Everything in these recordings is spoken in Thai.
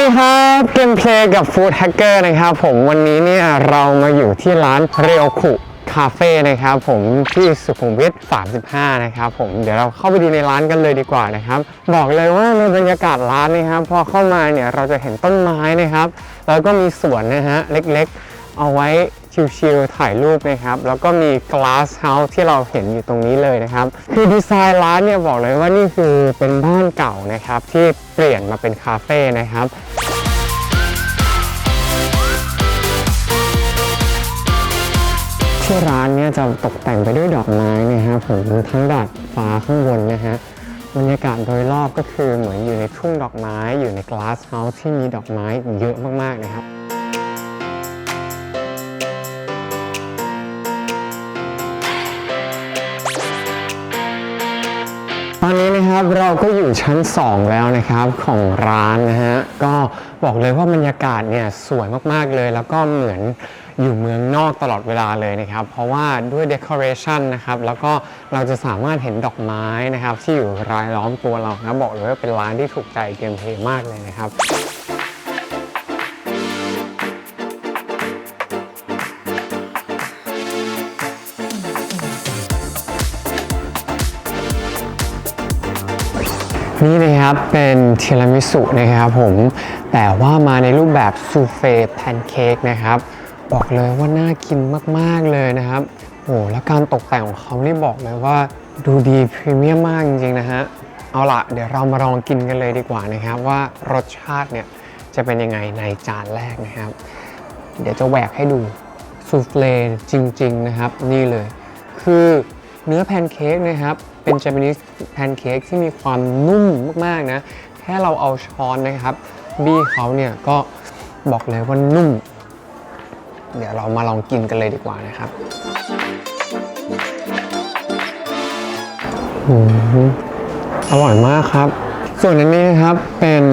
ดีครับเกมเพลย์กับฟู้ดแฮกเกอร์นะครับผมวันนี้เนี่ยเรามาอยู่ที่ร้านเรียวคุคาเฟ่นะครับผมที่สุขุมวิท 35 นะครับผมเดี๋ยวเราเข้าไปดูในร้านกันเลยดีกว่านะครับ บอกเลยว่าในบรรยากาศร้านนะครับพอเข้ามาเนี่ยเราจะเห็นต้นไม้นะครับ แล้วก็มีสวนนะฮะเล็กๆ เอาไว้ ชิลๆถ่ายรูปนะครับ แล้วก็มี glass house ที่เราเห็นอยู่ตรงนี้เลยนะครับ คือดีไซน์ร้านเนี่ยบอกเลยว่านี่คือเป็นบ้านเก่านะครับ ที่เปลี่ยนมาเป็นคาเฟ่นะครับที่ร้านเนี่ยจะตกแต่งไปด้วยดอกไม้นะครับผมทั้งดาดฟ้าข้างบนนะฮะบรรยากาศโดยรอบก็คือเหมือนอยู่ในทุ่งดอกไม้อยู่ใน glass house ที่มีดอกไม้เยอะมากๆนะครับ ครับเราก็อยู่ชั้น 2 แล้วนะครับของร้านนะฮะก็บอกเลยว่าบรรยากาศเนี่ยสวยมากๆเลย แล้วก็เหมือนอยู่เมืองนอกตลอดเวลาเลยนะครับ เพราะว่าด้วยเดคอเรชันนะครับแล้วก็เราจะสามารถเห็นดอกไม้นะครับ ที่อยู่รายล้อมตัวเรานะบอกเลยว่าเป็นร้านที่ถูกใจเกมเพย์มากเลยนะครับ นี่นะครับเป็นทีรามิสุนะครับผม แต่ว่ามาในรูปแบบซูเฟ่แพนเค้กนะครับ บอกเลยว่าน่ากินมากๆเลยนะครับโอ้แล้วการตกแต่งของเขานี่บอกเลยว่าดูดีพรีเมียมมากจริงๆนะฮะ เอาละเดี๋ยวเรามาลองกินกันเลยดีกว่านะครับ ว่ารสชาติเนี่ยจะเป็นยังไงในจานแรกนะครับ เดี๋ยวจะแหวกให้ดูซูเฟลจริง ๆ นะครับ นี่เลย คือเนื้อแพนเค้กนะครับ เป็น Japanese แพนเค้กที่มีความนุ่มมากๆนะ แค่เราเอาช้อนนะครับ บี้เขาเนี่ยก็บอกเลยว่านุ่ม เดี๋ยวเรามาลองกินกันเลยดีกว่านะครับอืมอร่อยมากครับ ส่วนอันนี้นะครับเป็น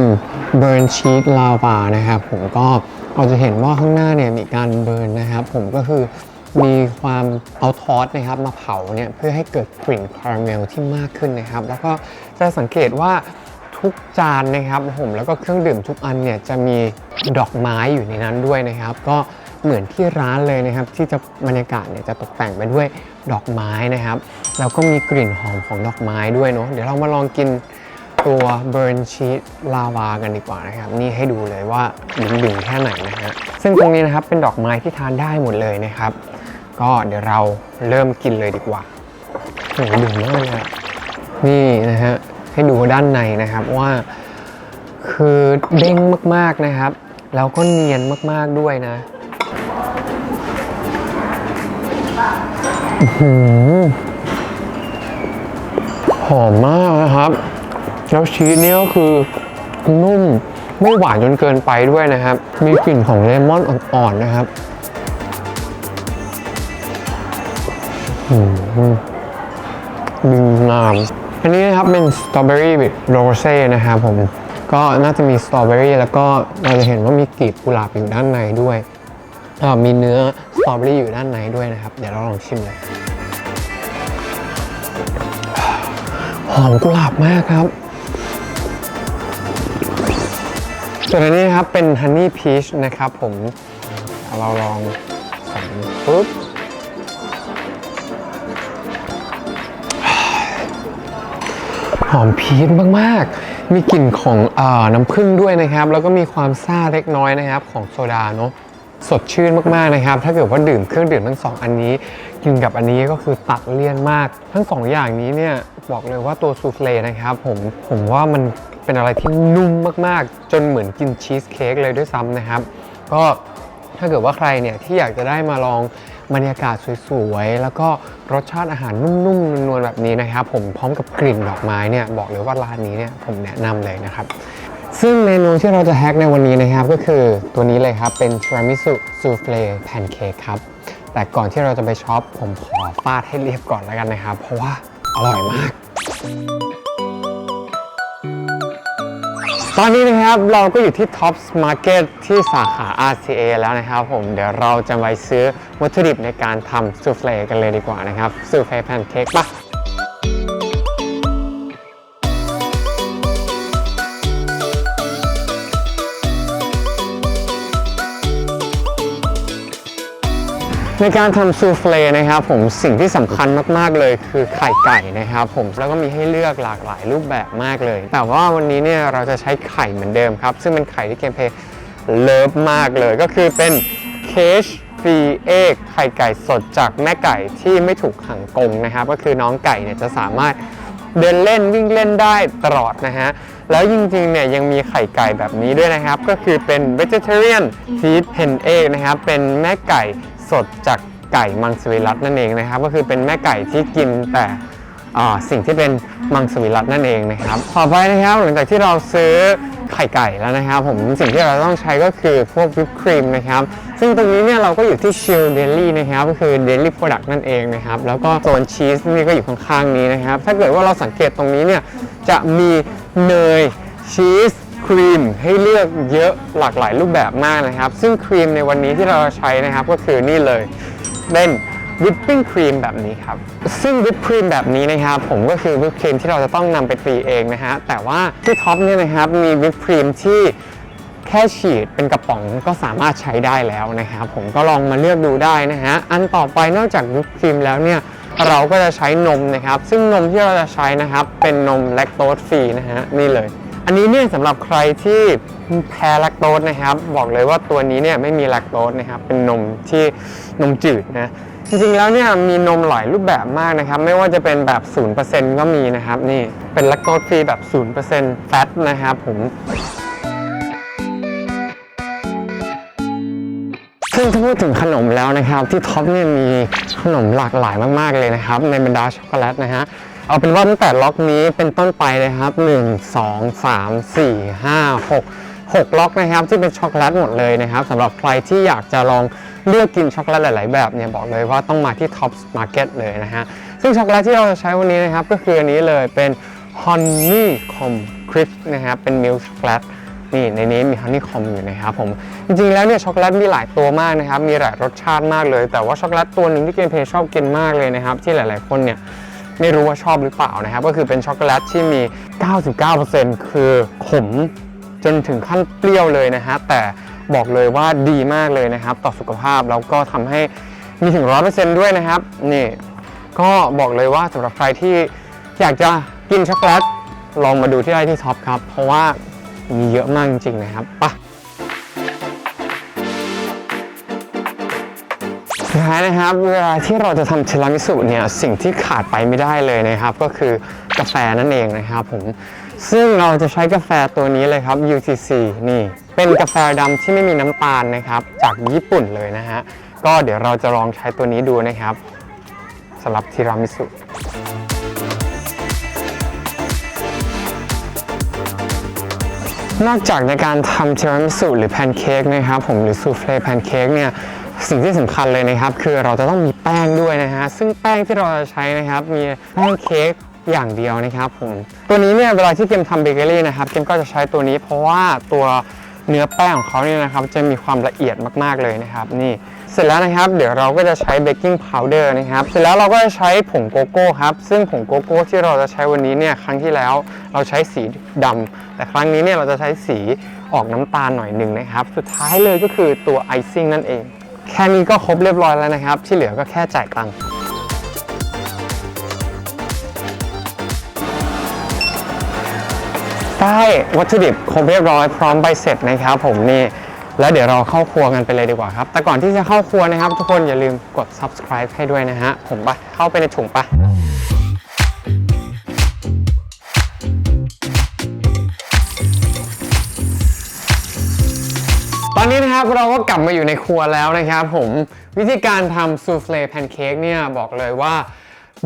เบิร์นชีสลาวานะครับ ผมก็เราจะเห็นว่าข้างหน้าเนี่ยมีการเบิร์นนะครับ ผมก็คือ มีความเอาทอสนะครับมาเผาเนี่ยเพื่อให้เกิดกลิ่นคาราเมลที่มากขึ้นนะครับ แล้วก็จะสังเกตว่าทุกจานนะครับผมแล้วก็เครื่องดื่มทุกอันเนี่ยจะมีดอกไม้อยู่ในนั้นด้วยนะครับ ก็เหมือนที่ร้านเลยนะครับ ที่จะบรรยากาศเนี่ยจะตกแต่งไปด้วยดอกไม้นะครับแล้วก็มีกลิ่นหอมของดอกไม้ด้วยเนาะเดี๋ยวเรามาลองกินตัวเบิร์นชีสลาวากันดีกว่านะครับ นี่ให้ดูเลยว่าดึงๆแค่ไหนนะฮะซึ่งตรงนี้นะครับเป็นดอกไม้ที่ทานได้หมดเลยนะครับ ก็เดี๋ยวเราเริ่มกินเลยดีกว่าโหดึงมากเลยอะนี่นะฮะ ให้ดูด้านในนะครับว่า คือเด้งมากๆนะครับ แล้วก็เนียนมากๆด้วยนะหอหอมมากนะครับ แล้วชีสเนี่ยก็คือนุ่มไม่หวานจนเกินไปด้วยนะครับ มีกลิ่นของเลมอนอ่อนๆนะครับ ดีงาม อันนี้นะครับเป็นสตรอเบอรี่โรเซ่นะครับผม ก็น่าจะมีสตรอเบอรี่แล้วก็เราจะเห็นว่ามีกลีบกุหลาบอยู่ด้านในด้วยมีเนื้อสตรอเบอรี่อยู่ด้านในด้วยนะครับ เดี๋ยวเราลองชิมเลยหอมกุหลาบมากครับส่วนอันนี้นะครับเป็นฮันนี่พีชนะครับผม เราลองใส่งปุ๊บ หอมพีชมากๆ มีกลิ่นของอน้ำผึ้งด้วยนะครับ แล้วก็มีความซ่าเล็กน้อยนะครับ ของโซดาเนาะสดชื่นมากๆนะครับ ถ้าเกิดว่าดื่มเครื่องดื่มทั้งสองอันนี้ กินกับอันนี้ก็คือตัดเลี่ยนมาก ทั้งสองอย่างนี้เนี่ยบอกเลยว่าตัวซูเฟลนะครับผมผมว่ามันเป็นอะไรที่นุ่มมากๆ จนเหมือนกินชีสเค้กเลยด้วยซ้ำนะครับ ก็ถ้าเกิดว่าใครเนี่ยที่อยากจะได้มาลอง บรรยากาศสวยๆ แล้วก็รสชาติอาหารนุ่มๆนวลๆแบบนี้นะครับ ผมพร้อมกับกลิ่นดอกไม้เนี่ยบอกเลยว่าร้านนี้เนี่ยผมแนะนำเลยนะครับ ซึ่งเมนูที่เราจะแฮกในวันนี้นะครับ ก็คือตัวนี้เลยครับเป็นทรามิสุซูเฟลแพนเค้กครับแต่ก่อนที่เราจะไปช็อปผมขอฟาดให้เรียบก่อนแล้วกันนะครับ เพราะว่าอร่อยมาก ตอนนี้นะครับเราก็อยู่ที่ Tops Market ที่สาขา RCA แล้วนะครับผมเดี๋ยวเราจะไปซื้อวัตถุดิบในการทำซูเฟลกันเลยดีกว่านะครับซูเฟลแพนเค้กปะ ในการทำซูเฟลนะครับผมสิ่งที่สำคัญมากๆเลยคือไข่ไก่นะครับผมแล้วก็มีให้เลือกหลากหลายรูปแบบมากเลย แต่ว่าวันนี้เนี่ยเราจะใช้ไข่เหมือนเดิมครับ ซึ่งเป็นไข่ที่เกมเพย์เลิฟมากเลยก็คือเป็นเคชฟรีเอกไข่ไก่สดจากแม่ไก่ที่ไม่ถูกขังกรงนะครับ ก็คือน้องไก่เนี่ยจะสามารถเดินเล่นวิ่งเล่นได้ตลอดนะฮะ แล้วจริงๆเนี่ยยังมีไข่ไก่แบบนี้ด้วยนะครับ ก็คือเป็น vegetarian feed hen egg นะครับ เป็นแม่ไก่ สดจากไก่มังสวิรัตนั่นเองนะครับ ก็คือเป็นแม่ไก่ที่กินแต่สิ่งที่เป็นมังสวิรัตนั่นเองนะครับต่อไปนะครับหลังจากที่เราซื้อไข่ไก่แล้วนะครับ ผมสิ่งที่เราต้องใช้ก็คือพวกวิปครีมนะครับ ซึ่งตรงนี้เนี่ยเราก็อยู่ที่ Chill Daily นะครับก็คือ Daily Product นั่นเองนะครับ แล้วก็โซนชีสนี่ก็อยู่ข้างๆนี้นะครับ ถ้าเกิดว่าเราสังเกตตรงนี้เนี่ยจะมีเนยชีส ครีมให้เลือกเยอะหลากหลายรูปแบบมากนะครับ ซึ่งครีมในวันนี้ที่เราใช้นะครับก็คือนี่เลยเป็นวิปปิ้งครีมแบบนี้ครับ ซึ่งวิปครีมแบบนี้นะครับผมก็คือวิปครีมที่เราจะต้องนำไปตีเองนะฮะแต่ว่าที่ท็อปเนี่ยนะครับมีวิปครีมที่แค่ฉีดเป็นกระป๋องก็สามารถใช้ได้แล้วนะครับผมก็ลองมาเลือกดูได้นะฮะอันต่อไปนอกจากวิปครีมแล้วเนี่ยเราก็จะใช้นมนะครับ ซึ่งนมที่เราจะใช้นะครับเป็นนมแลคโตสฟรีนะฮะนี่เลย อันนี้เนี่ยสำหรับใครที่แพ้แลคโตสนะครับ บอกเลยว่าตัวนี้เนี่ยไม่มีแลคโตสนะครับ เป็นนมที่นมจืดนะจริงๆแล้วเนี่ยมีนมหลายรูปแบบมากนะครับ ไม่ว่าจะเป็นแบบ 0%ก็มีนะครับ นี่เป็นแลคโตสฟรีแบบ 0%แฟตนะครับผมซึ่งถ้าพูดถึงขนมแล้วนะครับ ที่ท็อปเนี่ยมีขนมหลากหลายมากๆเลยนะครับ ในบรรดาช็อกโกแลตนะฮะ เอาเป็นว่าตั้งแต่ล็อกนี้เป็นต้นไปนะครับ 1 2 3 4 5 6 6 ล็อกนะครับที่เป็นช็อกโกแลตหมดเลยนะครับสำหรับใครที่อยากจะลองเลือกกินช็อกโกแลตหลาย ๆ แบบเนี่ยบอกเลยว่าต้องมาที่ Top Market เลยนะฮะซึ่งช็อกโกแลตที่เราจะใช้วันนี้นะครับ ก็คืออันนี้เลยเป็น Honeycomb Crisp นะครับเป็น Milk Chocolate นี่ในนี้มีฮันนี่คอมอยู่นะครับผมจริงๆแล้วเนี่ยช็อกโกแลตมีหลายตัวมากนะครับมีหลายรสชาติมากเลย แต่ว่าช็อกโกแลตตัวหนึ่งที่เกมเพย์ชอบกินมากเลยนะครับที่หลาย ๆ คนเนี่ย ไม่รู้ว่าชอบหรือเปล่านะครับ ก็คือเป็นช็อกโกแลตที่มี 99%คือขมจนถึงขั้นเปรี้ยวเลยนะฮะ แต่บอกเลยว่าดีมากเลยนะครับ ต่อสุขภาพแล้วก็ทำให้มีถึง 100%ด้วยนะครับ นี่ ก็บอกเลยว่าสำหรับใครที่อยากจะกินช็อกโกแลตลองมาดูที่ไอที่ท็อปครับ เพราะว่ามีเยอะมากจริงๆนะครับไปะ ท้ายนะครับ เวลาที่เราจะทำทีรามิสุเนี่ยสิ่งที่ขาดไปไม่ได้เลยนะครับ ก็คือกาแฟนั่นเองนะครับผมซึ่งเราจะใช้กาแฟตัวนี้เลยครับ UTC นี่ เป็นกาแฟดำที่ไม่มีน้ำตาลนะครับ จากญี่ปุ่นเลยนะฮะก็เดี๋ยวเราจะลองใช้ตัวนี้ดูนะครับสำหรับทีรามิสุนอกจากในการทำทีรามิสุหรือแพนเค้กนะครับผมหรือซูเฟ่แพนเค้กเนี่ย สิ่งที่สำคัญเลยนะครับ คือเราจะต้องมีแป้งด้วยนะฮะซึ่งแป้งที่เราจะใช้นะครับ มีแป้งเค้กอย่างเดียวนะครับผมตัวนี้เนี่ยเวลาที่เกมทำเบเกอรี่นะครับเกมก็จะใช้ตัวนี้เพราะว่าตัวเนื้อแป้งของเขาเนี่ยนะครับจะมีความละเอียดมากๆเลยนะครับนี่เสร็จแล้วนะครับ เดี๋ยวเราก็จะใช้เบกกิ้งพาวเดอร์นะครับเสร็จแล้วเราก็จะใช้ผงโกโก้ครับซึ่งผงโกโก้ที่เราจะใช้วันนี้เนี่ยครั้งที่แล้วเราใช้สีดำแต่ครั้งนี้เนี่ยเราจะใช้สีออกน้ำตาลหน่อยหนึ่งนะครับ สุดท้ายเลยก็คือตัวไอซิ่งนั่นเอง แค่นี้ก็ครบเรียบร้อยแล้วนะครับ ที่เหลือก็แค่จ่ายตังค์ได้วัตถุดิบครบเรียบร้อยพร้อมใบเสร็จนะครับ ผมนี่แล้วเดี๋ยวเราเข้าครัวกันไปเลยดีกว่าครับ แต่ก่อนที่จะเข้าครัวนะครับ ทุกคนอย่าลืมกด subscribe ให้ด้วยนะฮะผมปะเข้าไปในถุงปะ ตอนนี้นะครับเราก็กลับมาอยู่ในครัวแล้วนะครับผมวิธีการทำซูเฟลแพนเค้กเนี่ยบอกเลยว่า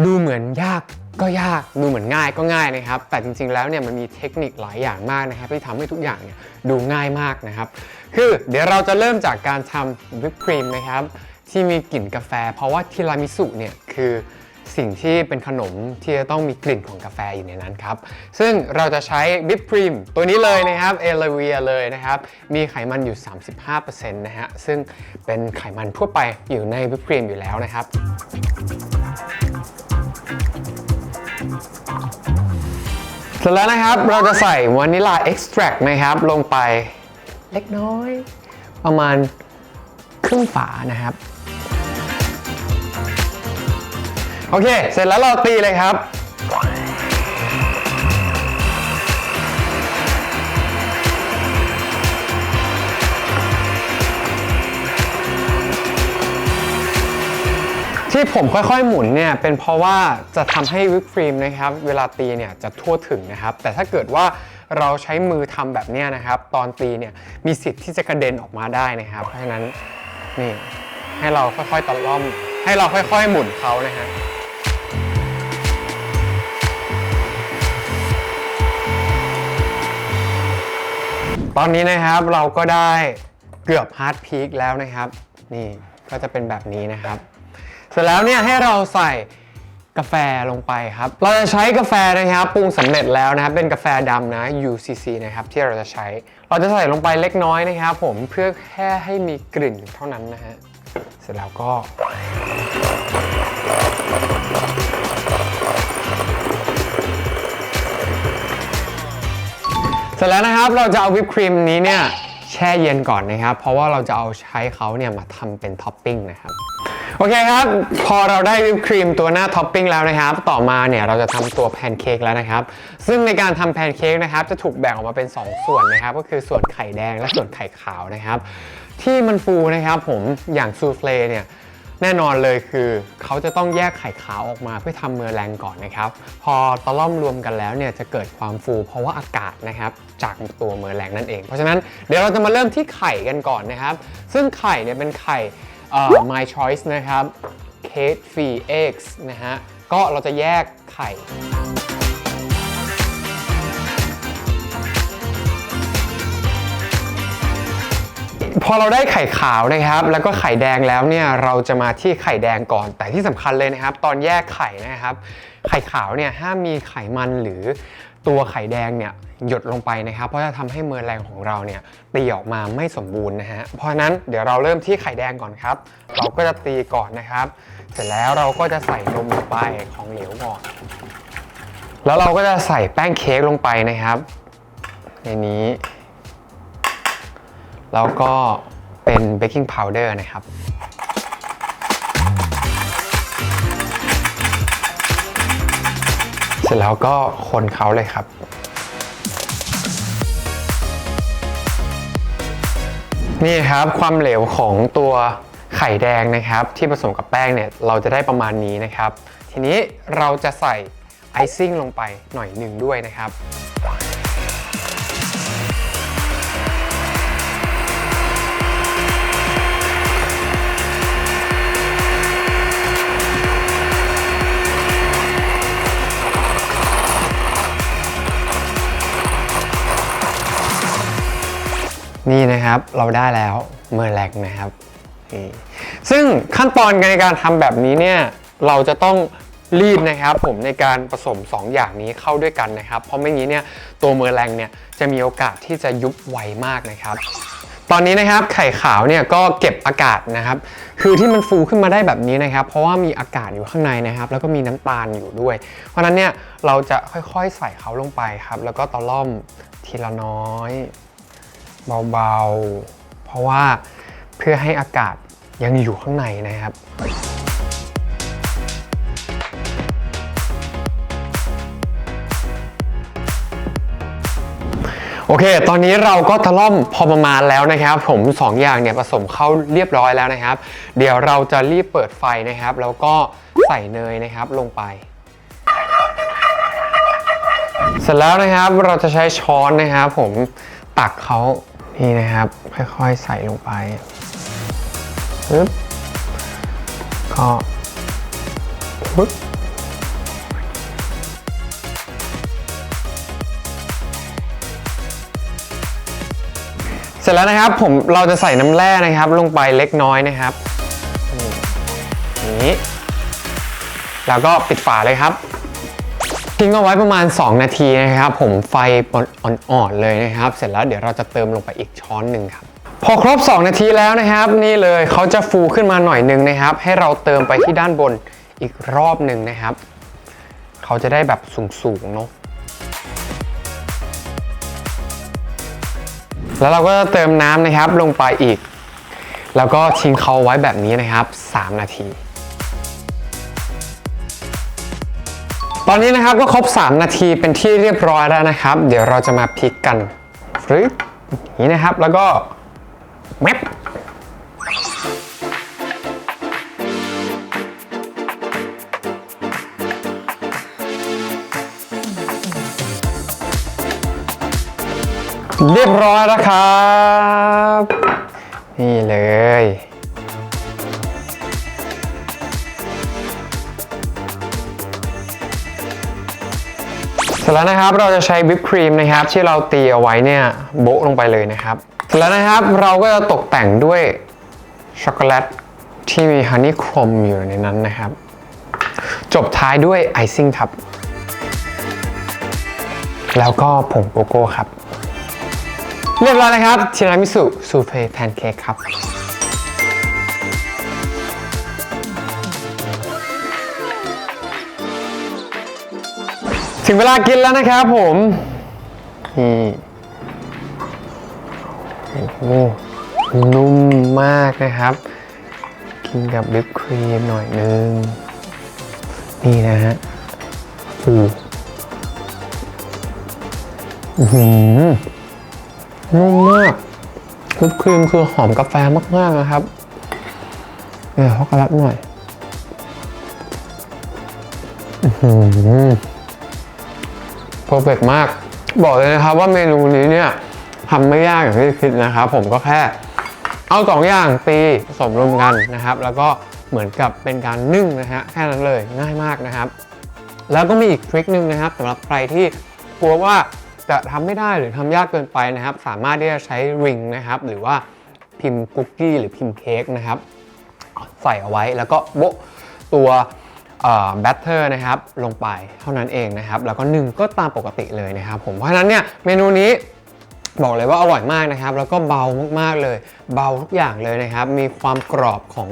ดูเหมือนยากก็ยากดูเหมือนง่ายก็ง่ายนะครับ แต่จริงๆแล้วเนี่ยมันมีเทคนิคหลายอย่างมากนะครับ ที่ทำให้ทุกอย่างเนี่ยดูง่ายมากนะครับ คือเดี๋ยวเราจะเริ่มจากการทำวิปครีมนะครับ ที่มีกลิ่นกาแฟ เพราะว่าทีรามิสุเนี่ยคือ สิ่งที่เป็นขนมที่จะต้องมีกลิ่นของกาแฟอยู่ในนั้นครับ ซึ่งเราจะใช้วิปครีมตัวนี้เลยนะครับเอลเวียเลยนะครับ มีไขมันอยู่ 35%นะฮะ ซึ่งเป็นไขมันทั่วไปอยู่ในวิปครีมอยู่แล้วนะครับเสร็จแล้วนะครับเราจะใส่วานิลาเอ็กซ์แทรกนะครับ ลงไปเล็กน้อย ประมาณครึ่งฝานะครับ โอเค เสร็จแล้วเราตีเลยครับ ที่ผมค่อยๆหมุนเนี่ยเป็นเพราะว่าจะทำให้วิปครีมนะครับเวลาตีเนี่ยจะทั่วถึงนะครับ แต่ถ้าเกิดว่าเราใช้มือทำแบบเนี้ยนะครับ ตอนตีเนี่ยมีสิทธิ์ที่จะกระเด็นออกมาได้นะครับ เพราะฉะนั้นนี่ให้เราค่อยๆตะล่อม ให้เราค่อยๆหมุนเขานะฮะ ตอนนี้นะครับเราก็ได้เกือบฮาร์ดพีคแล้วนะครับ นี่ก็จะเป็นแบบนี้นะครับ เสร็จแล้วเนี่ยให้เราใส่กาแฟลงไปครับ เราจะใช้กาแฟนะครับปรุงสำเร็จแล้วนะครับเป็นกาแฟดำนะ UCC นะครับที่เราจะใช้ เราจะใส่ลงไปเล็กน้อยนะครับผมเพื่อแค่ให้มีกลิ่นเท่านั้นนะฮะ เสร็จแล้วก็ สร็จแล้วนะครับเราจะเอาวิปครีมนี้เนี่ยแช่เย็นก่อนนะครับ เพราะว่าเราจะเอาใช้เขาเนี่ยมาทำเป็นท็อปปิ้งนะครับโอเคครับ พอเราได้วิปครีมตัวหน้าท็อปปิ้งแล้วนะครับ ต่อมาเนี่ยเราจะทำตัวแพนเค้กแล้วนะครับ ซึ่งในการทำแพนเค้กนะครับจะถูกแบ่งออกมาเป็น 2 ส่วนนะครับ ก็คือส่วนไข่แดงและส่วนไข่ขาวนะครับ ที่มันฟูนะครับผมอย่างซูเฟลเนี่ย แน่นอนเลยคือ เขาจะต้องแยกไข่ขาวออกมาเพื่อทำเมอร์แรงก่อนนะครับ พอตะล่อมรวมกันแล้วเนี่ยจะเกิดความฟูเพราะว่าอากาศนะครับจากตัวเมอร์แรงนั่นเอง เพราะฉะนั้นเดี๋ยวเราจะมาเริ่มที่ไข่กันก่อนนะครับ ซึ่งไข่เนี่ยเป็นไข่เอ่อ my choice นะครับ cage free eggs นะฮะก็เราจะแยกไข่ พอเราได้ไข่ขาวนะครับ แล้วก็ไข่แดงแล้วเนี่ยเราจะมาที่ไข่แดงก่อน แต่ที่สำคัญเลยนะครับ ตอนแยกไข่นะครับ ไข่ขาวเนี่ยห้ามมีไขมันหรือตัวไข่แดงเนี่ยหยดลงไปนะครับ เพราะจะทำให้เมอแรงของเราเนี่ยตีออกมาไม่สมบูรณ์นะฮะเพราะฉะนั้นเดี๋ยวเราเริ่มที่ไข่แดงก่อนครับ เราก็จะตีก่อนนะครับ เสร็จแล้วเราก็จะใส่นมลงไปของเหลวก่อน แล้วเราก็จะใส่แป้งเค้กลงไปนะครับ ในนี้ แล้วก็เป็นเบกกิ้งพาวเดอร์นะครับเสร็จแล้วก็คนเขาเลยครับ นี่ครับความเหลวของตัวไข่แดงนะครับ ที่ผสมกับแป้งเนี่ยเราจะได้ประมาณนี้นะครับ ทีนี้เราจะใส่ไอซิ่งลงไปหน่อยหนึ่งด้วยนะครับ นะครับ เราได้แล้วเมอร์แลกนะครับ ซึ่งขั้นตอนในการทำแบบนี้เนี่ยเราจะต้องรีบนะครับผมในการผสม 2 อย่างนี้เข้าด้วยกันนะครับ เพราะไม่งี้เนี่ยตัวเมอร์แรงเนี่ยจะมีโอกาสที่จะยุบไวมากนะครับ ตอนนี้นะครับไข่ขาวเนี่ยก็เก็บอากาศนะครับ คือที่มันฟูขึ้นมาได้แบบนี้นะครับ เพราะว่ามีอากาศอยู่ข้างในนะครับ แล้วก็มีน้ำตาลอยู่ด้วย เพราะฉะนั้นเนี่ยเราจะค่อยๆใส่เขาลงไปครับ แล้วก็ตะล่อมทีละน้อย เบาๆ เพราะว่าเพื่อให้อากาศยังอยู่ข้างในนะครับโอเค ตอนนี้เราก็ตะล่อมพอประมาณแล้วนะครับ ผมสองอย่างเนี่ยผสมเข้าเรียบร้อยแล้วนะครับ เดี๋ยวเราจะรีบเปิดไฟนะครับ แล้วก็ใส่เนยนะครับลงไป เสร็จแล้วนะครับเราจะใช้ช้อนนะครับ ผมตักเขา นี่นะครับ ค่อยๆใส่ลงไปปึ๊บก็ปึ๊บเสร็จแล้วนะครับผมเราจะใส่น้ำแร่นะครับ ลงไปเล็กน้อยนะครับนี่แล้วก็ปิดฝาเลยครับ ทิ้งเอาไว้ประมาณ 2 นาทีนะครับผมไฟอ่อนๆเลยนะครับ เสร็จแล้วเดี๋ยวเราจะเติมลงไปอีกช้อนหนึ่งครับพอครบ 2 นาทีแล้วนะครับ นี่เลยเขาจะฟูขึ้นมาหน่อยหนึ่งนะครับ ให้เราเติมไปที่ด้านบนอีกรอบหนึ่งนะครับ เขาจะได้แบบสูงๆเนาะแล้วเราก็จะเติมน้ำนะครับลงไปอีก แล้วก็ทิ้งเขาไว้แบบนี้นะครับ 3 นาที อนนี้นะครับก็ครบ 3 นาทีเป็นที่เรียบร้อยแล้วนะครับ เดี๋ยวเราจะมาพลิกกันฟรึบอย่างนี้นะครับแล้วก็แมปเรียบร้อยแล้วครับ นี่เลย ร็จแล้วนะครับเราจะใช้วิปครีมนะครับที่เราตีเอาไว้เนี่ยโบะลงไปเลยนะครับ เสร็จแล้วนะครับเราก็จะตกแต่งด้วยช็อกโกแลตที่มีฮันนี่ครมอยู่ในนั้นนะครับ จบท้ายด้วยไอซิ่งครับ แล้วก็ผงโกโก้ครับ เรียบร้อยนะครับทีรามิสุซูเฟ่แพนเค้กครับ ถึงเวลากินแล้วนะครับผมนี่โอ้นุ่มมากนะครับ กินกับวิปครีมหน่อยนึง นี่นะฮะอืออื้อหือนุ่มมากวิปครีมคือหอมกาแฟมาก ๆ นะครับเดี๋ยวช็อกโกแลตหน่อย อือหือ เพอร์เฟกมาก บอกเลยนะครับว่าเมนูนี้เนี่ยทำไม่ยากอย่างที่คิดนะครับ ผมก็แค่เอาสองอย่างตีผสมรวมกันนะครับ แล้วก็เหมือนกับเป็นการนึ่งนะฮะแค่นั้นเลยง่ายมากนะครับ แล้วก็มีอีกทริคนึงนะครับสำหรับใครที่กลัวว่าจะทำไม่ได้หรือทำยากเกินไปนะครับ สามารถที่จะใช้ริงนะครับ หรือว่าพิมพ์คุกกี้หรือพิมพ์เค้กนะครับ ใส่เอาไว้แล้วก็โบะตัว แบตเตอร์นะครับลงไปเท่านั้นเองนะครับ แล้วก็นึ่งก็ตามปกติเลยนะครับผมเพราะฉะนั้นเนี่ยเมนูนี้บอกเลยว่าอร่อยมากนะครับ แล้วก็เบามากๆเลย เบาทุกอย่างเลยนะครับ มีความกรอบของ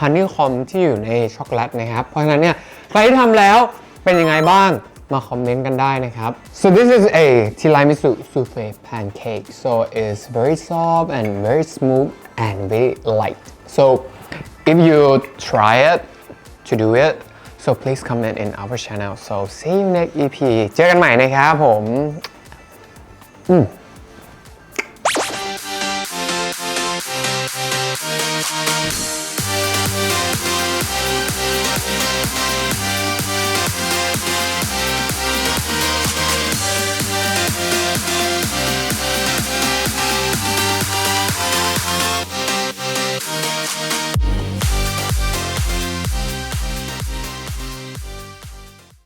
ฮันนี่คอมที่อยู่ในช็อกโกแลตนะครับ เพราะฉะนั้นเนี่ยใครที่ทำแล้วเป็นยังไงบ้างมาคอมเมนต์กันได้นะครับ so this is a tiramisu souffle pancake so it's very soft and very smooth and very light so if you try it to do it so please comment in our channel so see you next EP เจอกันใหม่นะครับผม อืม